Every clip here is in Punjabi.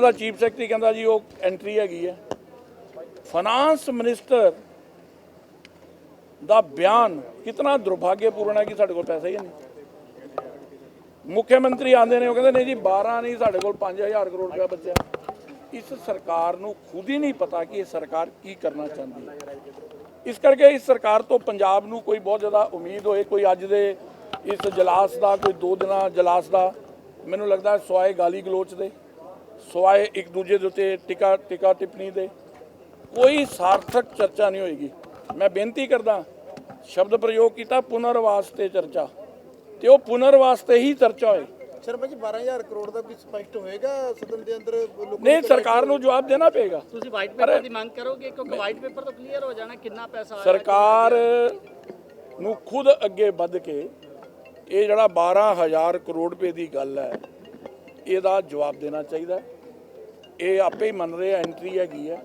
ਦਾ ਚੀਫ ਸੈਕਟਰੀ ਕਹਿੰਦਾ ਜੀ, ਉਹ ਐਂਟਰੀ ਹੈਗੀ ਹੈ। ਫਾਈਨਾਂਸ ਮਿਨਿਸਟਰ ਦਾ ਬਿਆਨ ਕਿਤਨਾ ਦੁਰਭਾਗਿਆਪੂਰਨ ਹੈ ਕਿ ਸਾਡੇ ਕੋਲ ਪੈਸਾ ਹੀ ਨਹੀਂ। ਮੁੱਖ ਮੰਤਰੀ ਆਂਦੇ ਨੇ, ਉਹ ਕਹਿੰਦੇ, ਨਹੀਂ ਜੀ 12 ਨਹੀਂ, ਸਾਡੇ ਕੋਲ 5000 ਕਰੋੜ ਰੁਪਇਆ ਬਚਿਆ। ਇਸ ਸਰਕਾਰ ਨੂੰ ਖੁਦ ਹੀ ਨਹੀਂ ਪਤਾ ਕਿ ਇਹ ਸਰਕਾਰ ਕੀ ਕਰਨਾ ਚਾਹੁੰਦੀ ਹੈ। ਇਸ ਕਰਕੇ ਇਸ ਸਰਕਾਰ ਤੋਂ ਪੰਜਾਬ ਨੂੰ ਕੋਈ ਬਹੁਤ ਜ਼ਿਆਦਾ ਉਮੀਦ ਹੋਏ, ਕੋਈ ਅੱਜ ਦੇ ਇਸ ਜਲਾਸ ਦਾ, ਕੋਈ ਦੋ ਦਿਨਾਂ ਜਲਾਸ ਦਾ, ਮੈਨੂੰ ਲੱਗਦਾ ਸਵਾਏ ਗਾਲੀ ਗਲੋਚ ਦੇ। ਸਵਾਏ ਇੱਕ ਦੂਜੇ ਦੇ ਉੱਤੇ ਟਿਕਾ ਟਿਕਾ ਟਿੱਪਣੀ ਦੇ ਕੋਈ ਸਾਰਥਕ ਚਰਚਾ ਨਹੀਂ ਹੋਏਗੀ। ਮੈਂ ਬੇਨਤੀ ਕਰਦਾ ਸ਼ਬਦ ਪ੍ਰਯੋਗ ਕੀਤਾ ਪੁਨਰਵਾਸ ਤੇ ਚਰਚਾ। ਤੇ ਉਹ ਪੁਨਰਵਾਸ ਤੇ ਹੀ ਚਰਚਾ ਹੋਏ। ਸ਼ਰਮਾ ਜੀ 12000 ਕਰੋੜ ਦਾ ਕੋਈ ਸਪਸ਼ਟ ਹੋਏਗਾ ਸਦਨ ਦੇ ਅੰਦਰ ਲੋਕਾਂ ਨਹੀਂ ਸਰਕਾਰ ਨੂੰ ਜਵਾਬ ਦੇਣਾ ਪਏਗਾ। ਤੁਸੀਂ ਵਾਈਟ ਪੇਪਰ ਦੀ ਮੰਗ ਕਰੋਗੇ? ਕਿਉਂਕਿ ਵਾਈਟ ਪੇਪਰ ਤੋਂ ਕਲੀਅਰ ਹੋ ਜਾਣਾ ਕਿੰਨਾ ਪੈਸਾ ਆਇਆ ਸਰਕਾਰ ਨੂੰ ਖੁਦ ਅੱਗੇ ਵੱਧ ਕੇ ਇਹ ਜਿਹੜਾ 12000 ਕਰੋੜ ਰੁਪਏ ਦੀ ਗੱਲ ਹੈ ਇਹਦਾ ਜਵਾਬ ਦੇਣਾ ਚਾਹੀਦਾ। ਹੈ। ਇਹ ਆਪੇ ਹੀ ਮੰਨ ਰਹੇ ਆ ਐਂਟਰੀ ਹੈਗੀ ਹੈ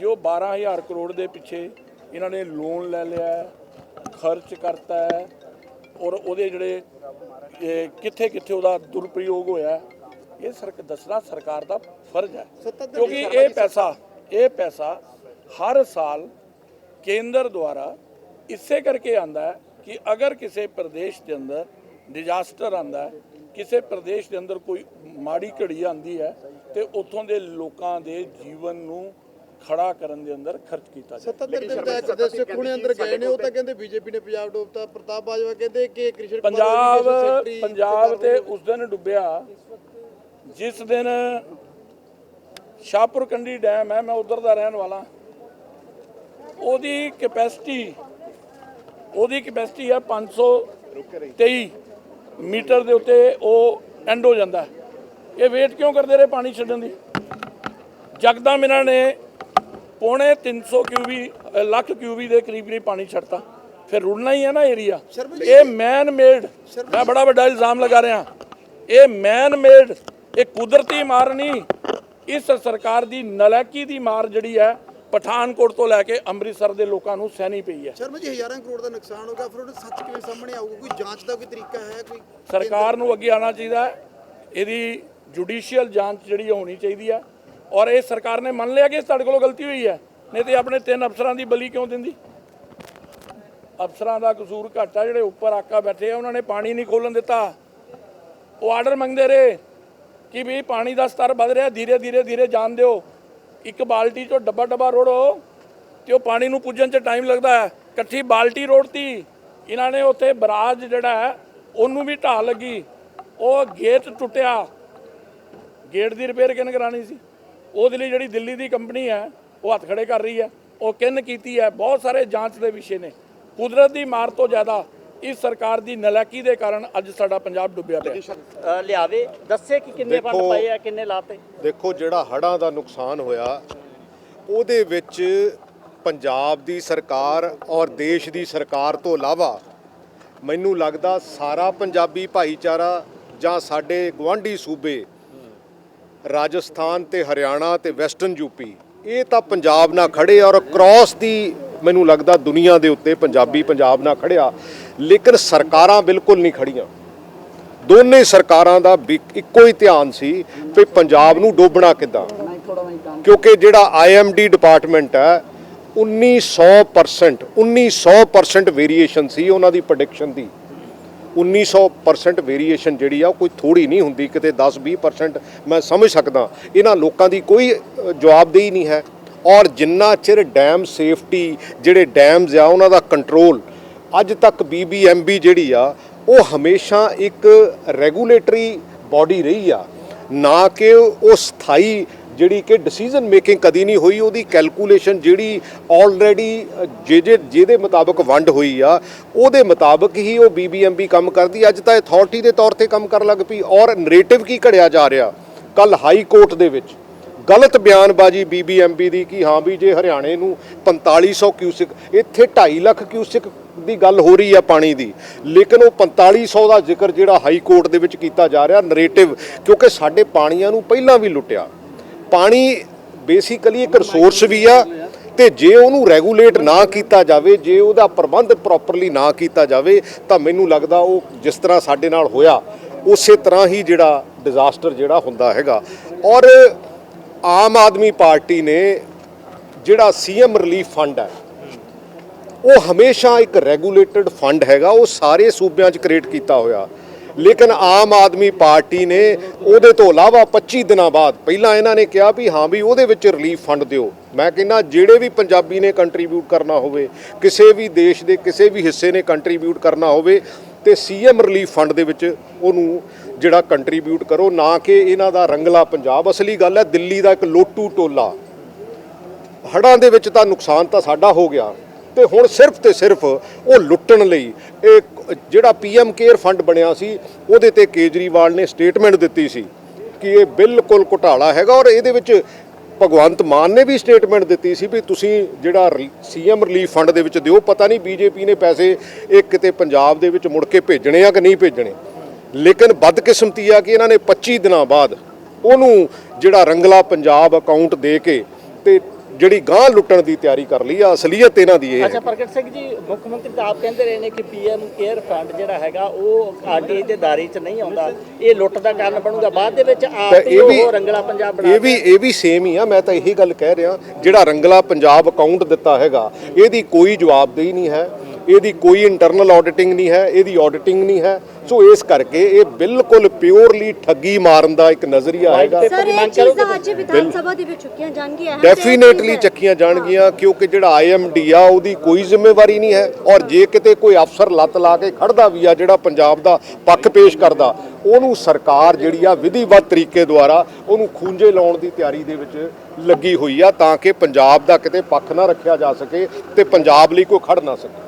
ਜੋ 12000 ਕਰੋੜ ਦੇ ਪਿੱਛੇ ਇਹਨਾਂ ਨੇ ਲੋਨ ਲੈ ਲਿਆ ਖਰਚ ਕਰਤਾ ਹੈ ਔਰ ਉਹਦੇ ਜਿਹੜੇ ਕਿੱਥੇ ਕਿੱਥੇ ਉਹਦਾ ਦੁਰਪ੍ਰਯੋਗ ਹੋਇਆ ਇਹ ਸਰਕ ਦੱਸਣਾ ਸਰਕਾਰ ਦਾ ਫਰਜ਼ ਹੈ। ਕਿਉਂਕਿ ਇਹ ਪੈਸਾ ਇਹ ਪੈਸਾ ਹਰ ਸਾਲ ਕੇਂਦਰ ਦੁਆਰਾ ਇਸੇ ਕਰਕੇ ਆਂਦਾ ਹੈ ਕਿ ਅਗਰ ਕਿਸੇ ਪ੍ਰਦੇਸ਼ ਦੇ ਅੰਦਰ ਡਿਜ਼ਾਸਟਰ ਆਂਦਾ ਹੈ ਕਿਸੇ ਪ੍ਰਦੇਸ਼ ਦੇ ਅੰਦਰ ਕੋਈ ਮਾੜੀ ਘੜੀ ਆਂਦੀ ਹੈ ਤੇ ਉੱਥੋਂ ਦੇ ਲੋਕਾਂ ਦੇ ਜੀਵਨ ਨੂੰ ਖੜਾ ਕਰਨ ਦੇ ਅੰਦਰ ਖਰਚ ਕੀਤਾ ਜਾਂਦਾ ਸੱਤਾ ਦੇ ਵਿਧਾਇਕ ਸਦस्य ਕੋਣੇ ਅੰਦਰ ਗਏ ਨੇ ਉਹ ਤਾਂ ਕਹਿੰਦੇ ਬੀਜੇਪੀ ਨੇ ਪੰਜਾਬ ਡੋਬਤਾ ਪ੍ਰਤਾਪ ਬਾਜਵਾ ਕਹਿੰਦੇ ਕਿ ਕ੍ਰਿਸ਼ਨ ਕੁਮਾਰ ਪੰਜਾਬ irrigation secretary ਪੰਜਾਬ ਤੇ ਉਸ ਦਿਨ ਡੁੱਬਿਆ। ਜਿਸ ਦਿਨ ਸ਼ਾਹਪੁਰ ਕੰਡੀ ਡੈਮ ਹੈ ਮੈਂ ਉਧਰ ਦਾ ਰਹਿਣ ਵਾਲਾ। ਉਹਦੀ ਕੈਪੈਸਿਟੀ ਉਹਦੀ ਕੈਪੈਸਿਟੀ ਹੈ 523 ਮੀਟਰ ਦੇ ਉੱਤੇ ਉਹ ਐਂਡ ਹੋ ਜਾਂਦਾ। ਹੈ। ਇਹ ਵੇਟ ਕਿਉਂ ਕਰਦੇ ਰਹੇ ਪਾਣੀ ਛੱਡਣ ਦੀ? ਜਗਦਮ ਇਹਨਾਂ ਨੇ ਪੌਣੇ 300 ਕਿਊਬੀ ਲੱਖ ਕਿਊਬੀ ਦੇ ਕਰੀਬ ਕਰੀਬ ਪਾਣੀ ਛੱਡਤਾ। ਫਿਰ ਰੁੜਨਾ ਹੀ ਹੈ ਨਾ ਏਰੀਆ ਇਹ ਮੈਨ ਮੇਡ ਮੈਂ ਬੜਾ ਵੱਡਾ ਇਲਜ਼ਾਮ ਲਗਾ ਰਿਹਾ। ਇਹ ਮੈਨ ਮੇਡ ਇਹ ਕੁਦਰਤੀ ਮਾਰ ਨਹੀਂ। ਇਸ ਸਰਕਾਰ ਦੀ ਨਲਾਇਕੀ ਦੀ ਮਾਰ ਜਿਹੜੀ ਹੈ ਪਠਾਨਕੋਟ ਤੋਂ ਲੈ ਕੇ ਅੰਮ੍ਰਿਤਸਰ ਦੇ ਲੋਕਾਂ ਨੂੰ ਸਹਿਣੀ ਪਈ ਹੈ। ਸ਼ਰਮਾ ਜੀ ਹਜ਼ਾਰਾਂ ਕਰੋੜ ਦਾ ਨੁਕਸਾਨ ਹੋ ਗਿਆ। ਫਿਰ ਉਹਦਾ ਸੱਚ ਕਿਵੇਂ ਸਾਹਮਣੇ ਆਊਗਾ? ਕੋਈ ਜਾਂਚ ਦਾ ਕੋਈ ਤਰੀਕਾ ਹੈ? ਕੋਈ ਸਰਕਾਰ ਨੂੰ ਅੱਗੇ ਆਉਣਾ ਚਾਹੀਦਾ ਹੈ। ਇਹਦੀ ਜੁਡੀਸ਼ੀਅਲ ਜਾਂਚ ਜਿਹੜੀ ਹੋਣੀ ਚਾਹੀਦੀ ਹੈ ਔਰ ਇਹ ਸਰਕਾਰ ਨੇ ਮੰਨ ਲਿਆ ਕਿ ਸਾਡੇ ਕੋਲੋਂ ਗਲਤੀ ਹੋਈ ਹੈ ਨਹੀਂ ਤੇ ਆਪਣੇ ਤਿੰਨ ਅਫਸਰਾਂ ਦੀ ਬਲੀ ਕਿਉਂ ਦਿੰਦੀ? ਅਫਸਰਾਂ ਦਾ ਕਸੂਰ ਘੱਟ ਆ, ਜਿਹੜੇ ਉੱਪਰ ਆਕਾ ਬੈਠੇ ਆ, ਉਹਨਾਂ ਨੇ ਪਾਣੀ ਨਹੀਂ ਖੋਲਣ ਦਿੱਤਾ। ਉਹ ਆਰਡਰ ਮੰਗਦੇ ਰਹੇ ਕਿ ਵੀ ਪਾਣੀ ਦਾ ਸਤਰ ਵੱਧ ਰਿਹਾ, ਧੀਰੇ ਧੀਰੇ ਧੀਰੇ ਜਾਣ ਦਿਓ। ਇੱਕ ਬਾਲਟੀ ਚੋਂ ਡੱਬਾ ਡੱਬਾ ਰੋੜੋ ਤੇ ਉਹ ਪਾਣੀ ਨੂੰ ਪੁੱਜਣ 'ਚ ਟਾਈਮ ਲੱਗਦਾ ਹੈ। ਇਕੱਠੀ ਬਾਲਟੀ ਰੋੜਤੀ। ਇਹਨਾਂ ਨੇ ਉੱਥੇ ਬਰਾਜ ਜਿਹੜਾ ਹੈ, ਉਹਨੂੰ ਵੀ ਢਾਹ ਲੱਗੀ। ਉਹ ਗੇਟ ਟੁੱਟਿਆ। ਗੇਟ ਦੀ ਰਿਪੇਅਰ ਕਿਹਨੇ ਕਰਾਣੀ ਸੀ? ਉਹਦੇ ਲਈ ਜਿਹੜੀ ਦਿੱਲੀ ਦੀ ਕੰਪਨੀ ਹੈ ਉਹ ਹੱਥ ਖੜੇ ਕਰ ਰਹੀ ਹੈ। ਉਹ ਕਿੰਨ ਕੀਤੀ ਹੈ? ਬਹੁਤ ਸਾਰੇ ਜਾਂਚ ਦੇ ਵਿਸ਼ੇ ਨੇ। ਕੁਦਰਤ ਦੀ ਮਾਰ ਤੋਂ ਜ਼ਿਆਦਾ ਇਸ ਸਰਕਾਰ ਦੀ ਨਲਾਇਕੀ ਦੇ ਕਾਰਨ ਅੱਜ ਸਾਡਾ ਪੰਜਾਬ ਡੁੱਬਿਆ ਪਿਆ। ਲਿਆਵੇ ਦੱਸੇ ਕਿ ਕਿੰਨੇ ਫੰਡ ਦੇਖੋ- ਪਏ ਆ ਕਿੰਨੇ ਲਾਤੇ? ਦੇਖੋ ਜਿਹੜਾ ਹੜ੍ਹਾਂ ਦਾ ਨੁਕਸਾਨ ਹੋਇਆ ਉਹਦੇ ਵਿੱਚ ਪੰਜਾਬ ਦੀ ਸਰਕਾਰ ਔਰ ਦੇਸ਼ ਦੀ ਸਰਕਾਰ ਤੋਂ ਇਲਾਵਾ ਮੈਨੂੰ ਲੱਗਦਾ ਸਾਰਾ ਪੰਜਾਬੀ ਭਾਈਚਾਰਾ ਜਾਂ ਸਾਡੇ ਗਵਾਂਢੀ ਸੂਬੇ ਰਾਜਸਥਾਨ ਤੇ ਹਰਿਆਣਾ ਤੇ ਵੈਸਟਰਨ ਯੂਪੀ, ਇਹ ਤਾਂ ਪੰਜਾਬ ਨਾਲ ਖੜੇ ਔਰ ਕ੍ਰਾਸ ਦੀ ਮੈਨੂੰ ਲੱਗਦਾ ਦੁਨੀਆ ਦੇ ਉੱਤੇ ਪੰਜਾਬੀ ਪੰਜਾਬ ਨਾਲ ਖੜਿਆ ਲੇਕਿਨ ਸਰਕਾਰਾਂ ਬਿਲਕੁਲ ਨਹੀਂ ਖੜੀਆਂ ਦੋਨੇ ਸਰਕਾਰਾਂ ਦਾ ਵੀ ਇੱਕੋ ਹੀ ਧਿਆਨ ਸੀ ਵੀ ਪੰਜਾਬ ਨੂੰ ਡੋਬਣਾ ਕਿੱਦਾਂ। ਕਿਉਂਕਿ ਜਿਹੜਾ ਆਈਐਮਡੀ ਡਿਪਾਰਟਮੈਂਟ ਹੈ 1900% 1900% ਵੇਰੀਏਸ਼ਨ ਸੀ ਉਹਨਾਂ ਦੀ ਪ੍ਰੈਡਿਕਸ਼ਨ ਦੀ। 1900% ਵੇਰੀਏਸ਼ਨ ਜਿਹੜੀ ਆ, ਉਹ ਕੋਈ ਥੋੜੀ ਨਹੀਂ ਹੁੰਦੀ, ਕਿਤੇ 10-20% ਮੈਂ ਸਮਝ ਸਕਦਾ। ਇਹਨਾਂ ਲੋਕਾਂ ਦੀ ਕੋਈ ਜਵਾਬਦੇਹੀ ਨਹੀਂ ਹੈ। ਔਰ ਜਿੰਨਾ ਚਿਰ ਡੈਮ ਸੇਫਟੀ ਜਿਹੜੇ ਡੈਮਸ ਆ, ਉਹਨਾਂ ਦਾ ਕੰਟਰੋਲ ਅੱਜ ਤੱਕ ਬੀਬੀਐਮਬੀ ਜਿਹੜੀ ਆ, ਉਹ ਹਮੇਸ਼ਾ ਇੱਕ ਰੈਗੂਲੇਟਰੀ ਬਾਡੀ ਰਹੀ ਆ। ਨਾ ਕਿ ਉਹ ਸਥਾਈ ਜਿਹੜੀ ਕਿ ਡਿਸੀਜਨ ਮੇਕਿੰਗ ਕਦੀ ਨਹੀਂ ਹੋਈ, ਉਹਦੀ ਕੈਲਕੂਲੇਸ਼ਨ ਜਿਹੜੀ ਆਲਰੇਡੀ ਜਿਹਦੇ ਜਿਹਦੇ ਮੁਤਾਬਕ ਵੰਡ ਹੋਈ ਆ, ਉਹਦੇ ਮੁਤਾਬਕ ਹੀ ਉਹ ਬੀਬੀਐਮਬੀ ਕੰਮ ਕਰਦੀ ਅੱਜ ਤਾਂ ਅਥਾਰਟੀ ਦੇ ਤੌਰ ਤੇ ਕੰਮ ਕਰਨ ਲੱਗ ਪਈ ਔਰ ਨਰੇਟਿਵ ਕੀ ਘੜਿਆ ਜਾ ਰਿਹਾ? ਕੱਲ ਹਾਈ ਕੋਰਟ ਦੇ ਵਿੱਚ ਗਲਤ ਬਿਆਨਬਾਜ਼ੀ ਬੀਬੀਐਮਬੀ ਦੀ ਕਿ ਹਾਂ ਵੀ ਜੇ ਹਰਿਆਣੇ ਨੂੰ 4500 ਕਿਊਸਿਕ ਇੱਥੇ 2.5 ਲੱਖ ਕਿਊਸਿਕ ਦੀ ਗੱਲ ਹੋ ਰਹੀ ਆ ਪਾਣੀ ਦੀ। ਲੇਕਿਨ ਉਹ 4500 ਦਾ ਜ਼ਿਕਰ ਜਿਹੜਾ ਹਾਈ ਕੋਰਟ ਦੇ ਵਿੱਚ ਕੀਤਾ ਜਾ ਰਿਹਾ ਨਰੇਟਿਵ ਕਿਉਂਕਿ ਸਾਡੇ ਪਾਣੀਆਂ ਨੂੰ ਪਹਿਲਾਂ ਵੀ ਲੁੱਟਿਆ। ਪਾਣੀ ਬੇਸਿਕਲੀ ਇੱਕ ਰਿਸੋਰਸ ਵੀ ਆ ਤੇ ਜੇ ਉਹਨੂੰ ਰੈਗੂਲੇਟ ਨਾ ਕੀਤਾ ਜਾਵੇ, ਜੇ ਉਹਦਾ ਪ੍ਰਬੰਧ ਪ੍ਰੋਪਰਲੀ ਨਾ ਕੀਤਾ ਜਾਵੇ, ਤਾਂ ਮੈਨੂੰ ਲੱਗਦਾ ਉਹ ਜਿਸ ਤਰ੍ਹਾਂ ਸਾਡੇ ਨਾਲ ਹੋਇਆ, ਉਸੇ ਤਰ੍ਹਾਂ ਹੀ ਜਿਹੜਾ ਡਿਜ਼ਾਸਟਰ ਜਿਹੜਾ ਹੁੰਦਾ ਹੈਗਾ। ਔਰ ਆਮ ਆਦਮੀ ਪਾਰਟੀ ਨੇ ਜਿਹੜਾ ਸੀਐਮ ਰਿਲੀਫ ਫੰਡ ਹੈ, ਉਹ ਹਮੇਸ਼ਾ ਇੱਕ ਰੈਗੂਲੇਟਡ ਫੰਡ ਹੈਗਾ, ਉਹ ਸਾਰੇ ਸੂਬਿਆਂ 'ਚ ਕ੍ਰੀਏਟ ਕੀਤਾ ਹੋਇਆ। ਲੇਕਿਨ ਆਮ ਆਦਮੀ ਪਾਰਟੀ ਨੇ ਉਹਦੇ ਤੋਂ ਇਲਾਵਾ 25 ਦਿਨਾਂ ਬਾਅਦ ਪਹਿਲਾਂ ਇਹਨਾਂ ਨੇ ਕਿਹਾ ਵੀ ਹਾਂ ਵੀ ਉਹਦੇ ਵਿੱਚ ਰਿਲੀਫ ਫੰਡ ਦਿਓ। ਮੈਂ ਕਹਿੰਦਾ ਜਿਹੜੇ ਵੀ ਪੰਜਾਬੀ ਨੇ ਕੰਟਰੀਬਿਊਟ ਕਰਨਾ ਹੋਵੇ, ਕਿਸੇ ਵੀ ਦੇਸ਼ ਦੇ ਕਿਸੇ ਵੀ ਹਿੱਸੇ ਨੇ ਕੰਟਰੀਬਿਊਟ ਕਰਨਾ ਹੋਵੇ ਤੇ ਸੀਐਮ ਰਿਲੀਫ ਫੰਡ ਦੇ ਵਿੱਚ ਉਹਨੂੰ ਜਿਹੜਾ ਕੰਟਰੀਬਿਊਟ ਕਰੋ, ਨਾ ਕਿ ਇਹਨਾਂ ਦਾ ਰੰਗਲਾ ਪੰਜਾਬ। ਅਸਲੀ ਗੱਲ ਹੈ, ਦਿੱਲੀ ਦਾ ਇੱਕ ਲੋਟੂ ਟੋਲਾ। ਹੜ੍ਹਾਂ ਦੇ ਵਿੱਚ ਤਾਂ ਨੁਕਸਾਨ ਤਾਂ ਸਾਡਾ ਹੋ ਗਿਆ। ਤੇ ਹੁਣ ਸਿਰਫ ਤੇ ਸਿਰਫ ਉਹ ਲੁੱਟਣ ਲਈ ਇਹ ਜਿਹੜਾ ਪੀਐਮ ਕੇਅਰ ਫੰਡ ਬਣਿਆ ਸੀ, ਉਹਦੇ ਤੇ ਕੇਜਰੀਵਾਲ ਨੇ ਸਟੇਟਮੈਂਟ ਦਿੱਤੀ ਸੀ ਕਿ ਇਹ ਬਿਲਕੁਲ ਘੁਟਾਲਾ ਹੈਗਾ ਔਰ ਇਹਦੇ ਵਿੱਚ ਭਗਵੰਤ ਮਾਨ ਨੇ ਵੀ ਸਟੇਟਮੈਂਟ ਦਿੱਤੀ ਸੀ ਵੀ ਤੁਸੀਂ ਜਿਹੜਾ ਸੀਐਮ ਰਿਲੀਫ ਫੰਡ ਦੇ ਵਿੱਚ ਦਿਓ, ਪਤਾ ਨਹੀਂ ਬੀਜੇਪੀ ਨੇ ਪੈਸੇ ਇਹ ਕਿਤੇ ਪੰਜਾਬ ਦੇ ਵਿੱਚ ਮੁੜ ਕੇ ਭੇਜਣੇ ਆ ਕਿ ਨਹੀਂ ਭੇਜਣੇ। ਲੇਕਿਨ ਬਦਕਿਸਮਤੀ ਆ ਕਿ ਇਹਨਾਂ ਨੇ 25 ਦਿਨਾਂ ਬਾਅਦ ਉਹਨੂੰ ਜਿਹੜਾ ਰੰਗਲਾ ਪੰਜਾਬ ਅਕਾਊਂਟ ਦੇ ਕੇ ਤੇ ਜਿਹੜੀ ਗਾਂ ਲੁੱਟਣ ਦੀ ਤਿਆਰੀ ਕਰ ਲਈ ਆ ਅਸਲੀਅਤ ਇਹਨਾਂ ਦੀ ਇਹ ਹੈ ਅੱਛਾ ਪ੍ਰਗਟ ਸਿੰਘ ਜੀ ਮੁੱਖ ਮੰਤਰੀ ਤਾਂ ਆਪ ਕਹਿੰਦੇ ਰਹੇ ਨੇ ਕਿ ਪੀਐਮ ਕੇਅਰ ਫੰਡ ਜਿਹੜਾ ਹੈਗਾ ਉਹ ਆਰਟੀਆਈ ਦੇ ਦਾਇਰੇ 'ਚ ਨਹੀਂ ਆਉਂਦਾ। ਇਹ ਲੁੱਟ ਦਾ ਕਾਰਨ ਬਣੂਗਾ। ਬਾਅਦ ਦੇ ਵਿੱਚ ਆਪ ਹੀ ਉਹ ਰੰਗਲਾ ਪੰਜਾਬ ਬਣਾ ਇਹ ਵੀ ਇਹ ਵੀ ਸੇਮ ਹੀ ਆ। ਮੈਂ ਤਾਂ ਇਹੀ ਗੱਲ ਕਹਿ ਰਿਹਾ ਜਿਹੜਾ ਰੰਗਲਾ ਪੰਜਾਬ ਅਕਾਊਂਟ ਦਿੱਤਾ ਹੈਗਾ ਇਹਦੀ ਕੋਈ ਜਵਾਬਦੇਹੀ ਨਹੀਂ ਹੈ। ਇਹਦੀ ਕੋਈ ਇੰਟਰਨਲ ਆਡਿਟਿੰਗ ਨਹੀਂ ਹੈ। ਇਹਦੀ ਆਡਿਟਿੰਗ ਨਹੀਂ ਹੈ। ਸੋ ਇਸ ਕਰਕੇ ਇਹ ਬਿਲਕੁਲ ਪਿਓਰਲੀ ਠੱਗੀ ਮਾਰਨ ਦਾ ਇੱਕ ਨਜ਼ਰੀਆ ਹੈਗਾ। ਸਰ ਇਹ ਚੀਜ਼ਾਂ ਅੱਜ ਵਿਧਾਨ ਸਭਾ ਦੇ ਵਿੱਚ ਚੁੱਕੀਆਂ ਜਾਣਗੀਆਂ ਡੈਫੀਨੇਟਲੀ ਚੱਕੀਆਂ ਜਾਣਗੀਆਂ ਕਿਉਂਕਿ ਜਿਹੜਾ ਆਈਐਮਡੀ ਆ ਉਹਦੀ ਕੋਈ ਜ਼ਿੰਮੇਵਾਰੀ ਨਹੀਂ ਹੈ। ਔਰ ਜੇ ਕਿਤੇ ਕੋਈ ਅਫਸਰ ਲੱਤ ਲਾ ਕੇ ਖੜਦਾ ਵੀ ਆ ਜਿਹੜਾ ਪੰਜਾਬ ਦਾ ਪੱਖ ਪੇਸ਼ ਕਰਦਾ ਉਹਨੂੰ ਸਰਕਾਰ ਜਿਹੜੀ ਆ ਵਿਧੀਵਤ ਤਰੀਕੇ ਦੁਆਰਾ ਉਹਨੂੰ ਖੂੰਜੇ ਲਾਉਣ ਦੀ ਤਿਆਰੀ ਦੇ ਵਿੱਚ ਲੱਗੀ ਹੋਈ ਆ ਤਾਂ ਕਿ ਪੰਜਾਬ ਦਾ ਕਿਤੇ ਪੱਖ ਨਾ ਰੱਖਿਆ ਜਾ ਸਕੇ ਤੇ ਪੰਜਾਬ ਲਈ ਕੋਈ ਖੜ ਨਾ ਸਕੇ।